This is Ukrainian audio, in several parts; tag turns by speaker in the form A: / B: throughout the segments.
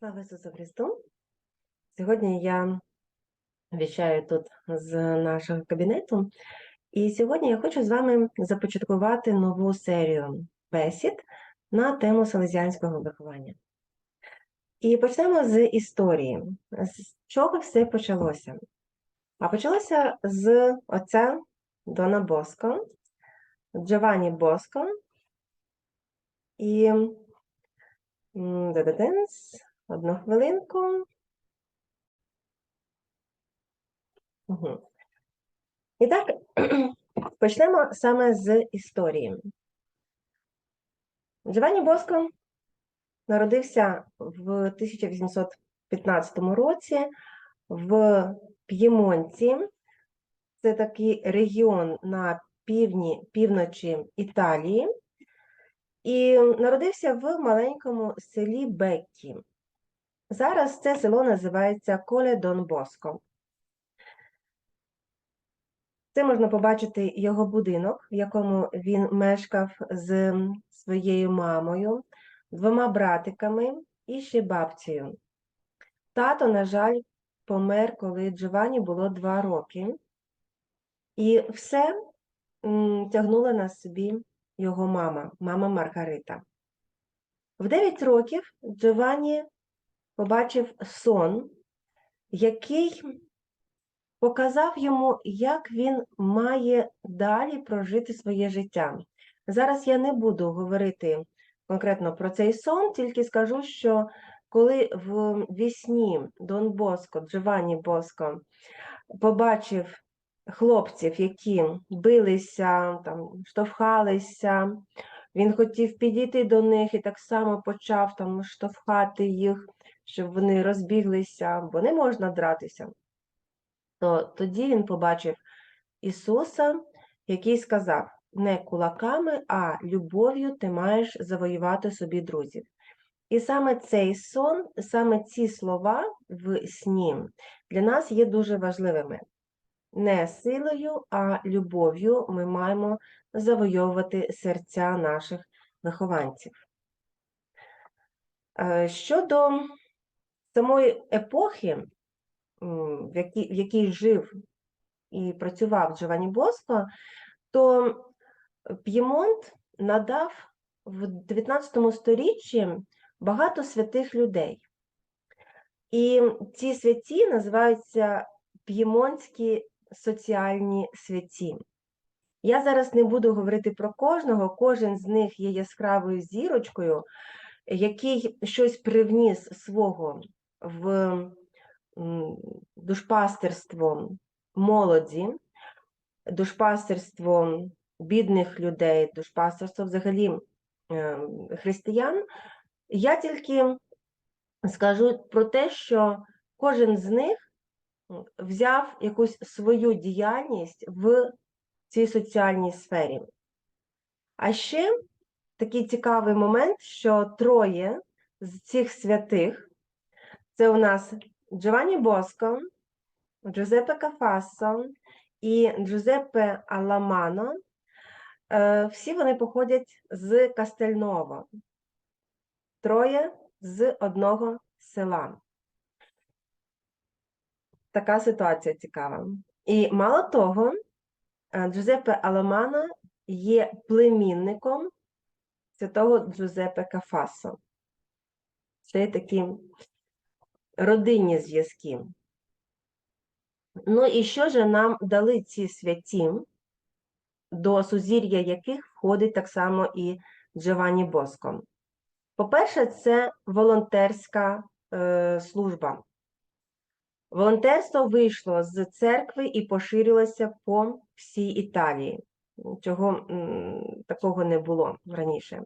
A: Слава Ісусу Христу! Сьогодні я віщаю тут з нашого кабінету, і сьогодні я хочу з вами започаткувати нову серію бесід на тему селезіанського виховання. І почнемо з історії. З чого все почалося? А почалося з отця Дона Боско, Джованні Боско. І м, да-да-денс, Одну хвилинку. Угу. І так, почнемо саме з історії. Джованні Боско народився в 1815 році в П'ємонті. Це такий регіон на півдні, півночі Італії. І народився в маленькому селі Беккі. Зараз це село називається Коле Дон Боско. Це можна побачити його будинок, в якому він мешкав з своєю мамою, двома братиками і ще бабцею. Тато, на жаль, помер, коли Джованні було два роки, і все тягнула на собі його мама, мама Маргарита. В 9 років Джованні побачив сон, який показав йому, як він має далі прожити своє життя. Зараз я не буду говорити конкретно про цей сон, тільки скажу, що коли в вісні Дон Боско, Джованні Боско, побачив хлопців, які билися, там, штовхалися, він хотів підійти до них і так само почав там штовхати їх, щоб вони розбіглися, бо не можна дратися. То тоді він побачив Ісуса, який сказав: не кулаками, а любов'ю ти маєш завоювати собі друзів. І саме цей сон, саме ці слова в сні для нас є дуже важливими. Не силою, а любов'ю ми маємо завойовувати серця наших вихованців. Е, Щодо самої епохи, в якій, в якій жив і працював Джованні Боско, то П'ємонт надав в 19 сторіччі багато святих людей. І ці святі називаються п'ємонтські соціальні святі. Я зараз не буду говорити про кожного, кожен з них є яскравою зірочкою, який щось привніс свого в душпастерство молоді, душпастерство бідних людей, душпастерство взагалі християн. Я тільки скажу про те, що кожен з них взяв якусь свою діяльність в цій соціальній сфері. А ще такий цікавий момент, що троє з цих святих це у нас Джованні Боско, Джузеппе Кафассо і Джузеппе Алламано. Всі вони походять з Кастельново. Троє з одного села. Така ситуація цікава. І мало того, Джузеппе Аламано є племінником святого Джузеппе Кафасо. Це такі родинні зв'язки. Ну і що ж нам дали ці святі, до сузір'я яких входить так само і Джованні Боско? По-перше, це волонтерська е, служба. Волонтерство вийшло з церкви і поширилося по всій Італії, чого такого не було раніше.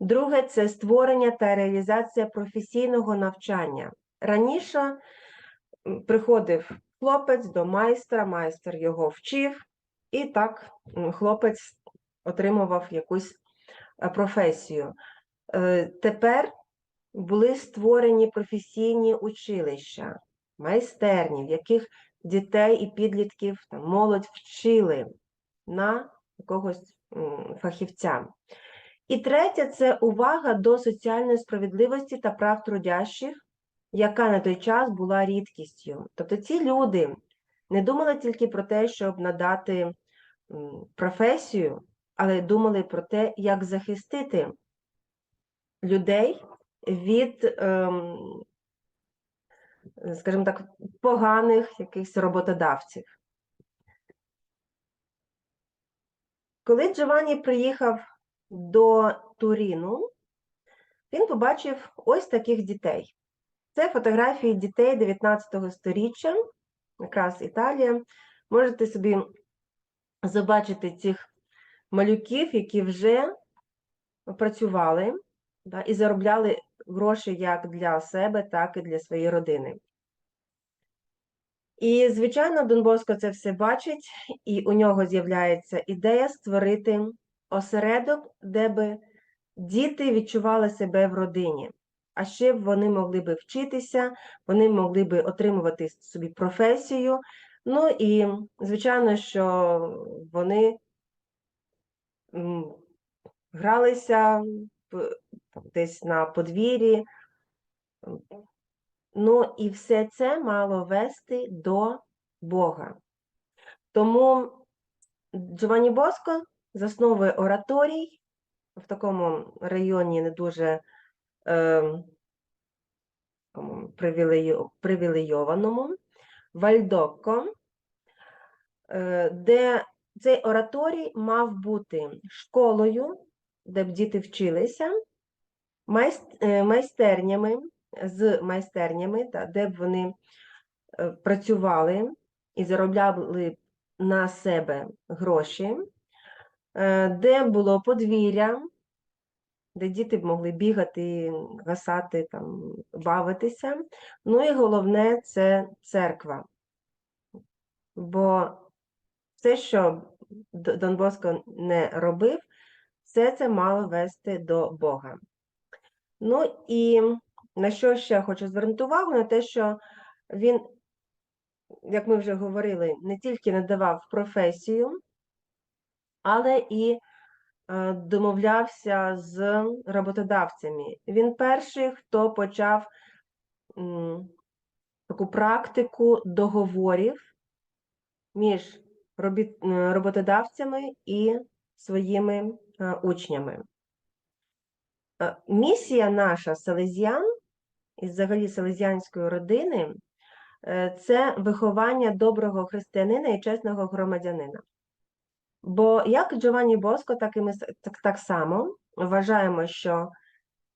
A: Друге це створення та реалізація професійного навчання. Раніше приходив хлопець до майстра, майстер його вчив, і так хлопець отримував якусь е, професію. Е, тепер були створені професійні училища майстерні, в яких дітей і підлітків там, молодь вчили на якогось фахівця. І третє це увага до соціальної справедливості та прав трудящих яка на той час була рідкістю. Тобто ці люди не думали тільки про те, щоб надати професію, але думали про те, як захистити людей від, ем, скажімо так, поганих якихось роботодавців. Коли Джованні приїхав до Туріну, він побачив ось таких дітей. Це фотографії дітей 19 століття, якраз Італія. Можете собі побачити цих малюків, які вже працювали да, і заробляли гроші як для себе, так і для своєї родини. І, звичайно, Дон Боско це все бачить, і у нього з'являється ідея створити осередок, де би діти відчували себе в родині, а ще б вони могли би вчитися, вони могли би отримувати собі професію. Ну і, звичайно, що вони гралися десь на подвір'ї. Ну і все це мало вести до Бога. Тому Джованні Боско засновує ораторій в такому районі не дуже привілейованому, Вальдокко, е, де цей ораторій мав бути школою, де б діти вчилися, е, майстернями, з майстернями, та, де б вони е, працювали і заробляли на себе гроші, де було подвір'я, де діти б могли бігати, гасати, там, бавитися. Ну і головне це церква. Бо все, що Дон Боско не робив, все це мало вести до Бога. Ну і на що ще хочу звернути увагу, на те, що він, як ми вже говорили, не тільки надавав професію, але і домовлявся з роботодавцями. Він перший, хто почав таку практику договорів між е, роботодавцями і своїми е, учнями. Е, Місія наша селезіан і взагалі селезіанської родини е, це виховання доброго християнина і чесного громадянина. Бо як Джованні Боско, так і ми так, так само вважаємо, що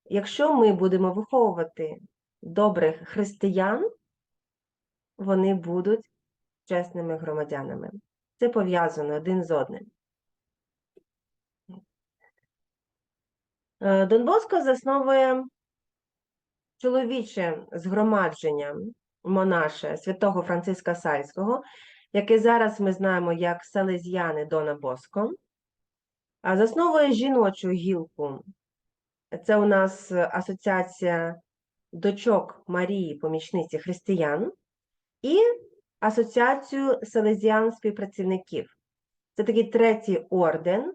A: якщо ми будемо виховувати добрих християн, вони будуть чесними громадянами. Це пов'язано один з одним. Е, Дон Боско засновує чоловіче згромадження монаше святого Франциска Сальського, яке зараз ми знаємо як Салезіяни Дона Боско, засновує жіночу гілку. Це у нас асоціація дочок Марії, помічниці християн, і асоціацію селезіан співпрацівників. Це такий третій орден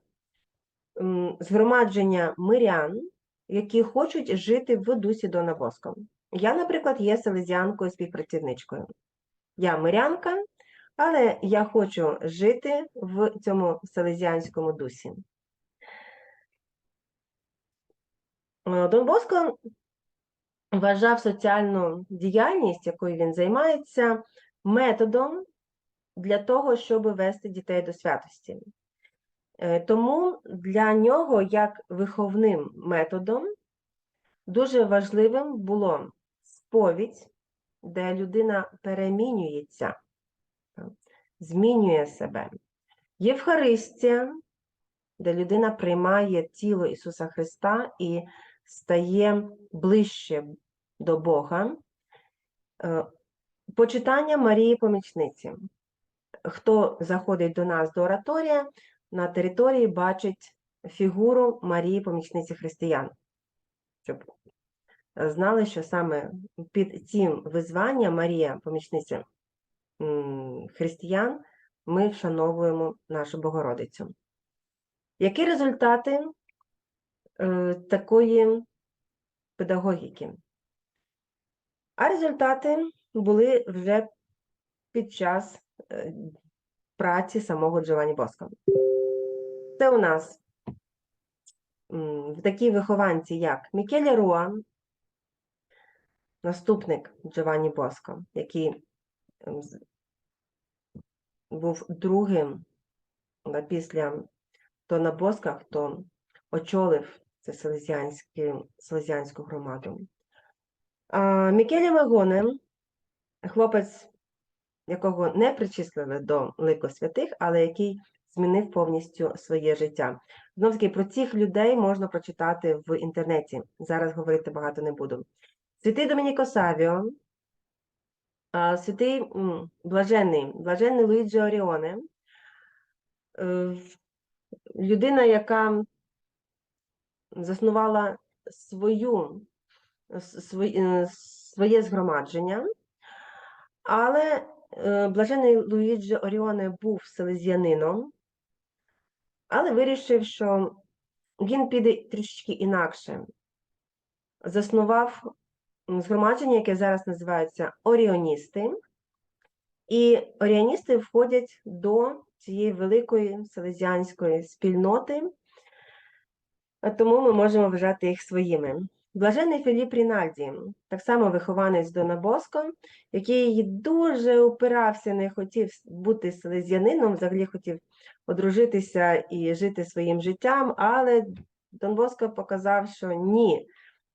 A: згромадження мирян, які хочуть жити в дусі Дона Боско. Я, наприклад, є селезіанкою співпрацівничкою. Я мирянка, але я хочу жити в цьому селезіанському дусі. Е, Дон Боско вважав соціальну діяльність, якою він займається, методом для того, щоб вести дітей до святості. Е, Тому для нього, як виховним методом, дуже важливим було сповідь, де людина перемінюється, змінює себе. Євхаристія, де людина приймає тіло Ісуса Христа і стає ближче до Бога. Е, Почитання Марії Помічниці. Хто заходить до нас до ораторія, на території бачить фігуру Марії Помічниці Християн. Щоб знали, що саме під цим визванням Марія Помічниця християн ми вшановуємо нашу Богородицю. Які результати е, такої педагогіки? А результати були вже під час е, праці самого Джованні Боско. Це у нас такі вихованці, як Мікеле Руа, наступник Джованні Боско, який був другим після Дона Боска, хто очолив це селезіанську громаду. А, Мікеле Магоне, хлопець, якого не причислили до лику святих, але який змінив повністю своє життя. Знову таки, про цих людей можна прочитати в інтернеті. Зараз говорити багато не буду. Святий Домініко Савіо, святий блаженний, блаженний Луїджі Оріоне, е, людина, яка заснувала свою, е, своє згромадження, але е, блажений Луїджі Оріоне був селезіанином, але вирішив, що він піде трішечки інакше. Заснував згромадження, яке зараз називається Оріоністи. І оріоністи входять до цієї великої селезіанської спільноти, тому ми можемо вважати їх своїми. Блажений Філіп Рінальді, так само вихованець Дона Боско, який дуже упирався, не хотів бути селезіанином, взагалі хотів одружитися і жити своїм життям, але Дон Боско показав, що ні,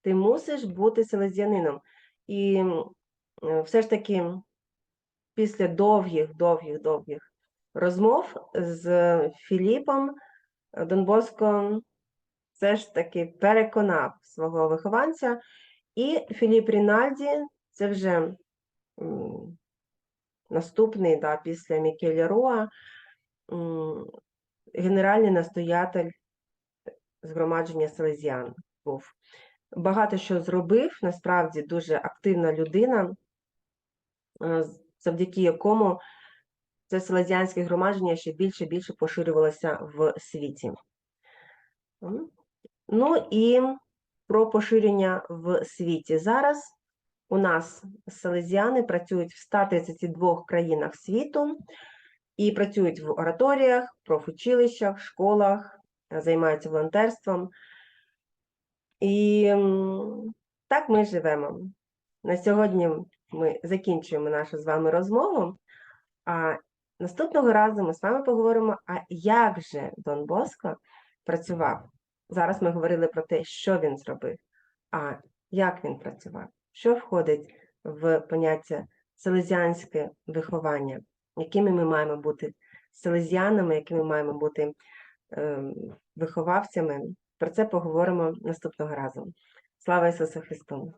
A: ти мусиш бути селезіанином. І е, все ж таки після довгих, довгих, довгих розмов з Філіпом е, Дон Боско все ж таки переконав свого вихованця, і Філіп Рінальді це вже наступний да, після Мікелі Роа, генеральний настоятель згромадження Селезіан був. Багато що зробив, насправді дуже активна людина, е, завдяки якому це селезіанське громадження ще більше і більше поширювалося в світі. Ну і про поширення в світі. Зараз у нас селезіани працюють в 132 країнах світу і працюють в ораторіях, профучилищах, школах, займаються волонтерством. І так ми живемо. На сьогодні ми закінчуємо нашу з вами розмову. А наступного разу ми з вами поговоримо, а як же Дон Боско працював. Зараз ми говорили про те, що він зробив, а як він працював, що входить в поняття селезіанське виховання, якими ми маємо бути селезіанами, якими маємо бути ем, виховавцями. Про це поговоримо наступного разу. Слава Ісусу Христу!